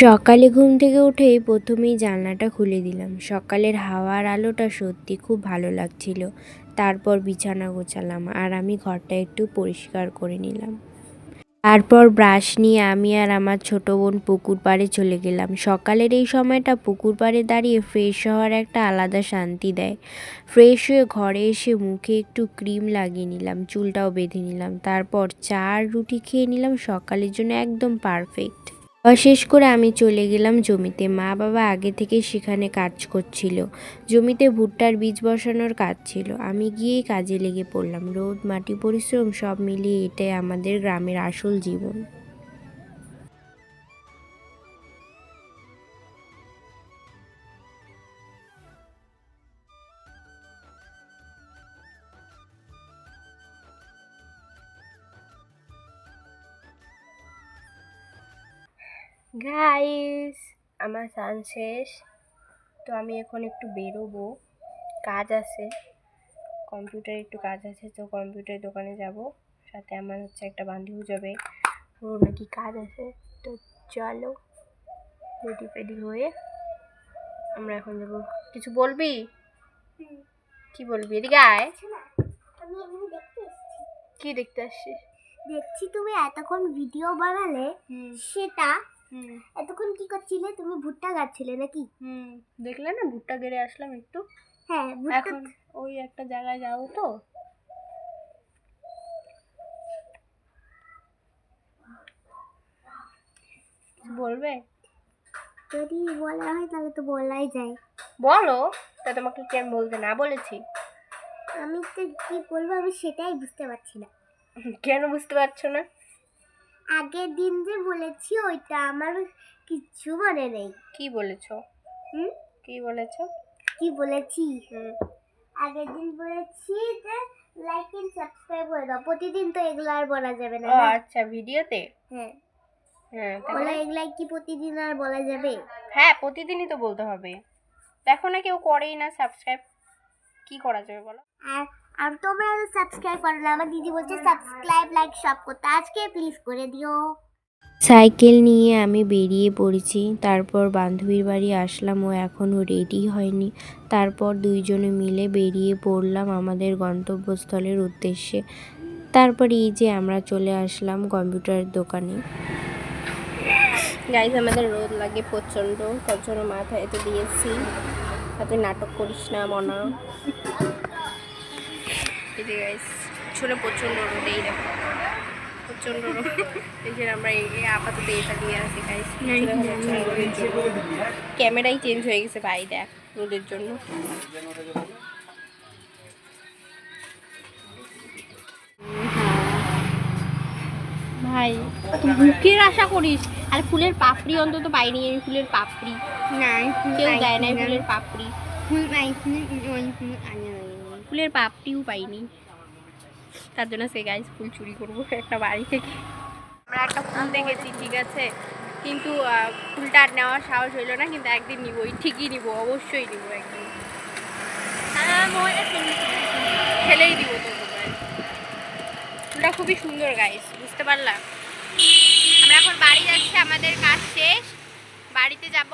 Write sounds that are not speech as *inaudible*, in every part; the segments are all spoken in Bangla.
সকালে ঘুম থেকে উঠেই প্রথমেই জানলাটা খুলে দিলাম। সকালের হাওয়ার আলোটা সত্যি খুব ভালো লাগছিল। তারপর বিছানা গোছালাম আর আমি ঘরটা একটু পরিষ্কার করে নিলাম। তারপর ব্রাশ নিয়ে আমি আর আমার ছোট বোন পুকুর পাড়ে চলে গেলাম। সকালের এই সময়টা পুকুর পাড়ে দাঁড়িয়ে ফ্রেশ হওয়ার একটা আলাদা শান্তি দেয়। ফ্রেশ হয়ে ঘরে এসে মুখে একটু ক্রিম লাগিয়ে নিলাম, চুলটাও বেঁধে নিলাম। তারপর চা আর রুটি খেয়ে নিলাম। সকালের জন্য একদম পারফেক্ট। শেষ করে আমি চলে গেলাম জমিতে। মা বাবা আগে থেকে সেখানে কাজ করছিল। জমিতে ভুট্টার বীজ বসানোর কাজ ছিল। আমি গিয়েই কাজে লেগে পড়লাম। রোদ, মাটি পরিশ্রম সব মিলিয়ে এটাই আমাদের গ্রামের আসল জীবন। গাইস আমার স্নান শেষ। তো আমি এখন একটু বেরোবো। কাজ আছে। কম্পিউটারে একটু কাজ আছে তো কম্পিউটার দোকানে যাব। সাথে আমার হচ্ছে একটা বান্ধবী যাবে। ওর নাকি কাজ আছে। তো চলো রেডি ফেডি হয়ে আমরা এখন যাব। কিছু বলবি? কি বলবি? এদিকে আয়। দেখতে কি দেখতে আসছিস? দেখছি তুমি এতক্ষণ ভিডিও বানালে সেটা এতক্ষণ কি করছিলে? তুমি ভুট্টা গাচ্ছিলে নাকি? হুম দেখলে না ভুট্টা গেড়ে আসলাম একটু। হ্যাঁ এখন ওই একটা জায়গায় যাব তো। বলবে? যদি বলা হয় তাহলে তো বলাই যায়। বলো তা তোমাকে কি আমি বলতে না বলেছি? আমি তো কি বলব আমি সেটাই বুঝতে পারছি না। কেন বুঝতে পারছ না? আগের দিন যে বলেছি ওইটা আমার কিচ্ছু মনে নেই। কি বলেছ? হুম? কি বলেছ? কি বলেছি? আগের দিন বলেছি যে লাইক এন্ড সাবস্ক্রাইব করে দাও। প্রতিদিন তো এগুলো আর বলা যাবে না ও আচ্ছা ভিডিওতে? হ্যাঁ। হ্যাঁ বলে এগুলাই কি প্রতিদিন আর বলা যাবে? হ্যাঁ প্রতিদিনই তো বলতে হবে। দেখো না কেউ করেই না সাবস্ক্রাইব কি করা যাবে বলো? আর আর তোমরা সাবস্ক্রাইব করো না আমার দিদি বলছে সাবস্ক্রাইব লাইক সব করতে। আজকে প্লিজ করে দিও। সাইকেল নিয়ে আমি বেরিয়ে পড়েছি তারপর বান্ধবীর বাড়ি আসলাম ও এখনও রেডি হয়নি। তারপর দুইজনে মিলে বেরিয়ে পড়লাম আমাদের গন্তব্যস্থলের উদ্দেশ্যে। তারপর এই যে আমরা চলে আসলাম কম্পিউটার দোকানে। গাইজ আমাদের রোদ লাগে প্রচণ্ড প্রচণ্ড মাথায় এতে দিয়েছি। তাতে নাটক করিস না মনা। এই যে গাইজ শুনে প্রচণ্ড রোদ এই দেখো। প্রচণ্ড রোদ। *laughs* এই যে আমরা এই আপাতত এটা নিয়ে আসি গাইজ ক্যামেরাই চেঞ্জ হয়ে গেছে ভাই দেখ রোদের জন্য। ভাই তুই বুকের আশা করিস? আর ফুলের পাপড়ি অন্তত পাইনি আমি ফুলের পাপড়ি। না কেউ দেয় না ফুলের পাপড়ি। ফুল নাই। ফুলের পাপটিও পাইনি। তার জন্য সে গাইজ ফুল চুরি করব একটা বাড়ি থেকে। আমরা একটা ফুল দেখেছি, ঠিক আছে? কিন্তু ফুলটা আর নেওয়ার সাহস হইল না, কিন্তু একদিন নিবই, ঠিকই নিব, অবশ্যই নিব একদিন। ফেলেই দিব তো। ফুলটা খুবই সুন্দর গাইস বুঝতে পারলাম আমরা এখন বাড়ি যাচ্ছি, আমাদের কাজ শেষ। বাড়িতে যাব,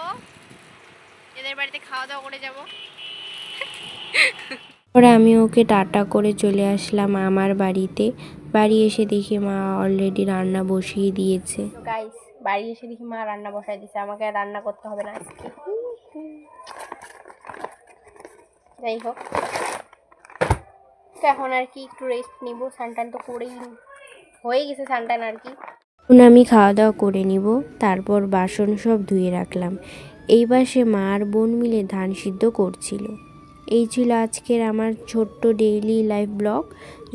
এদের বাড়িতে খাওয়া দাওয়া করে যাব। *laughs* পরে আমি ওকে টাটা করে চলে আসলাম আমার বাড়িতে। বাড়ি এসে দেখি মা অলরেডি রান্না বসিয়ে দিয়েছে। গাইস বাড়ি এসে দেখি মা রান্না বসাই দিয়েছে। আমাকে রান্না করতে হবে না আজকে। যাই হোক। এখন আর কি একটু রেস্ট নিব। সানটান তো করেই। হয়ে গেছে সানটান আর কি। এখন আমি খাওয়া দাওয়া করে নিব। তারপর বাসন সব ধুয়ে রাখলাম। এইবার সে মা আর বোন মিলে ধান সিদ্ধ করছিল। এই ছিল আজকের আমার ছোট্ট ডেইলি লাইফ ব্লগ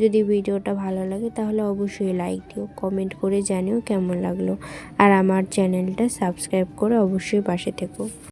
যদি ভিডিওটা ভালো লাগে তাহলে অবশ্যই লাইক দিও কমেন্ট করে জানিও কেমন লাগল। আর আমার চ্যানেলটা সাবস্ক্রাইব করে অবশ্যই পাশে থেকো।